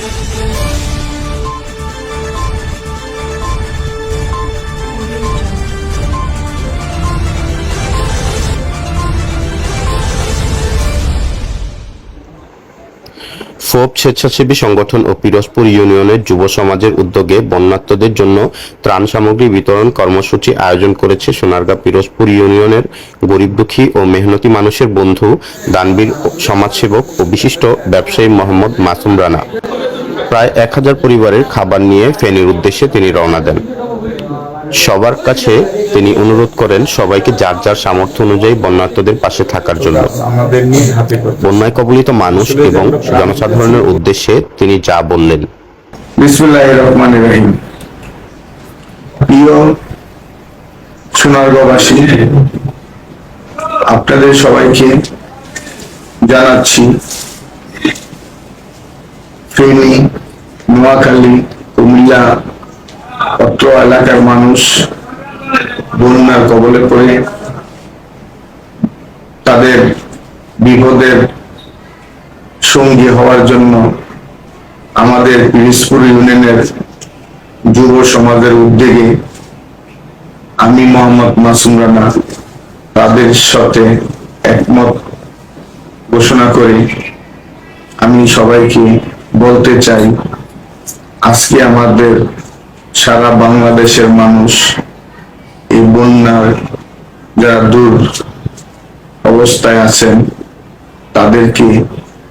ফোপ স্বেচ্ছাসেবী সংগঠন ও পিরোজপুর ইউনিয়নের যুব সমাজের উদ্যোগে বন্যার্তদের জন্য ত্রাণ সামগ্রী বিতরণ কর্মসূচি আয়োজন করেছে সোনারগাঁ পিরোজপুর ইউনিয়নের গরিব দুঃখী ও মেহনতি মানুষের বন্ধু, দানবীর সমাজসেবক ও বিশিষ্ট ব্যবসায়ী মোহাম্মদ মাসুম রানা। প্রায় এক হাজার পরিবারের খাবার নিয়ে ফেনীর উদ্দেশ্যে তিনি রওনা দেন। সবার কাছে তিনি অনুরোধ করেন সবাইকে যার যার সামর্থ্য অনুযায়ী বন্যার্তদের পাশে থাকার জন্য। বন্যায় কবলিত মানুষ এবং জনসাধারণের উদ্দেশ্যে তিনি যা বললেন। আপনাদের সবাইকে জানাচ্ছি, ফেনী নোয়াখালী, কুমিল্লা, অত্র এলাকার মানুষ বন্যার কবলে পড়ে। তাদের বিপদের সঙ্গী হওয়ার জন্য আমাদের পিরিজপুর ইউনিয়নের যুব সমাজের উদ্যোগে আমি মোহাম্মদ মাসুম রানা তাদের সাথে একমত ঘোষণা করে আমি সবাইকে বলতে চাই আজকে আমাদের সারা বাংলাদেশের মানুষ এই বন্যার যারা দূর অবস্থায় আছেন, তাদেরকে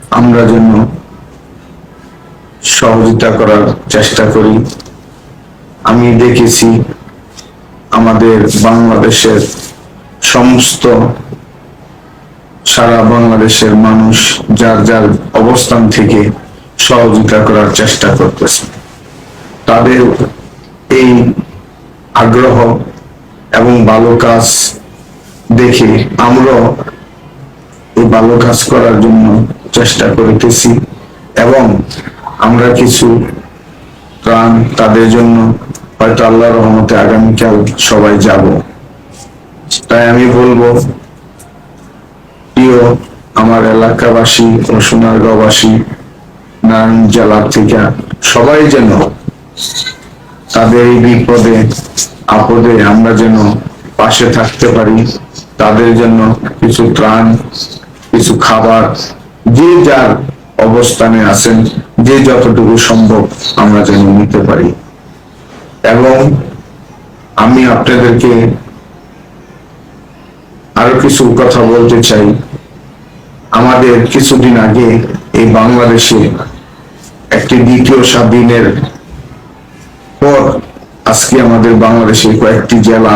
আমরা যেন সহযোগিতা করার চেষ্টা করি। আমি দেখেছি আমাদের বাংলাদেশের সমস্ত সারা বাংলাদেশের মানুষ যার যার অবস্থান থেকে সহযোগিতা করার চেষ্টা করতেছে। তাদের এই আগ্রহ এবং ভালো কাজ দেখে আমরাও এই ভালো কাজ করার জন্য চেষ্টা করিতেছি এবং আমরা কিছু ত্রাণ তাদের জন্য, হয়তো আল্লাহ রহমতে আগামীকাল সবাই যাব। তাই আমি বলব, প্রিয় আমার এলাকাবাসী ও সোনারগাঁওবাসী নারায়ণ জেলা থেকে সবাই যেন তাদের এই বিপদে, আপদে আমরা যেন পাশে থাকতে পারি, তাদের জন্য কিছু ত্রাণ, কিছু খাবার, যে যার অবস্থানে আছেন, যে যতটুকু সম্ভব আমরা যেন নিতে পারি। এবং আমি আপনাদেরকে আরও কিছু কথা বলতে চাই। আমাদের কিছুদিন আগে এই বাংলাদেশে একটি দ্বিতীয় স্বাধীনের পর আজকে আমাদের বাংলাদেশের কয়েকটি জেলা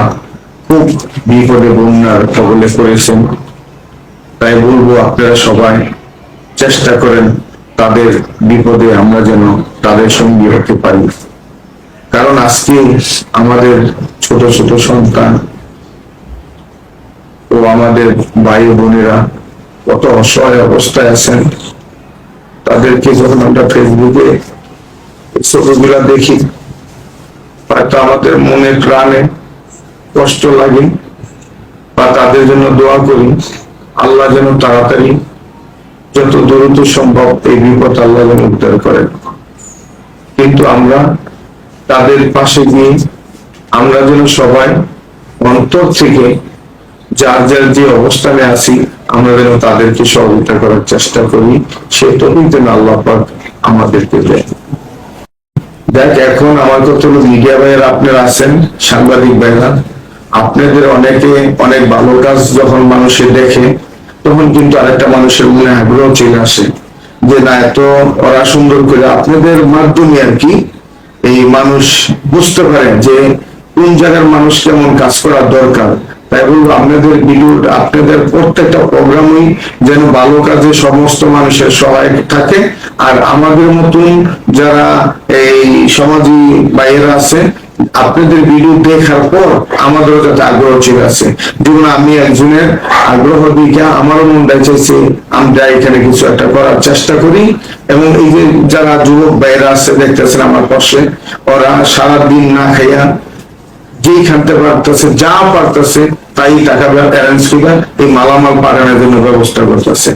খুব বিপদে বন্যার কবলে পড়েছেন। তাই বলব আপনারা সবাই চেষ্টা করেন তাদের বিপদে আমরা যেন তাদের সঙ্গী হতে পারি। কারণ আজকে আমাদের ছোট ছোট সন্তান ও আমাদের ভাই বোনেরা কত অসহায় অবস্থায় আছেন, তাদেরকে যখন আমরা ফেসবুকে ছবিগুলা দেখি হয়তো আমাদের মনে প্রাণে কষ্ট লাগে, বা তাদের জন্য দোয়া করি। আল্লাহ যেন তাড়াতাড়ি যত দ্রুত সম্ভব এই বিপদ আল্লাহ যেন উদ্ধার করেন। কিন্তু আমরা তাদের পাশে গিয়ে, আমরা যেন সবাই অন্তর থেকে যার যার যে অবস্থানে আছি, আমরা যেন তাদেরকে সহযোগিতা করার চেষ্টা করি। সে তবেই যেন আল্লাহ আমাদেরকে দেয় দেখ, এখন আমার কতগুলো মিডিয়া ভাইয়ের আপনারা আছেন, সাংবাদিক ভাইরা। আপনাদের অনেকে অনেক ভালো কাজ যখন মানুষে দেখে, তখন কিন্তু আরেকটা মানুষের মনে আগ্রহ চলে আসে। যে না, এত ওরা সুন্দর করে আপনাদের মাধ্যমে আর কি এই মানুষ বুঝতে পারে যে কোন জায়গার মানুষ কেমন কাজ করার দরকার। বলব আপনাদের ভিডিও আপনাদের প্রত্যেকটা প্রোগ্রামই যেন ভালো কাজে সমস্ত মানুষের সহায়ক থাকে। আর আমাদের মতন যারা এই বাইরে আছে, আপনাদের ভিডিও দেখার পর আমাদেরও যাতে আগ্রহ চলে আছে যেমন আমি একজনের আগ্রহ দিকে আমারও মনটা চাইছে আমরা এখানে কিছু একটা করার চেষ্টা করি। এবং এই যে যারা যুবক বাইরে আছে, দেখতেছেন আমার পাশে, ওরা সারাদিন না খাইয়া যেইখানতে পারতেছে যা পারতেছে তাই টাকা অ্যারেঞ্জ করে এই মালামাল পাঠানোর জন্য ব্যবস্থা করতেছে।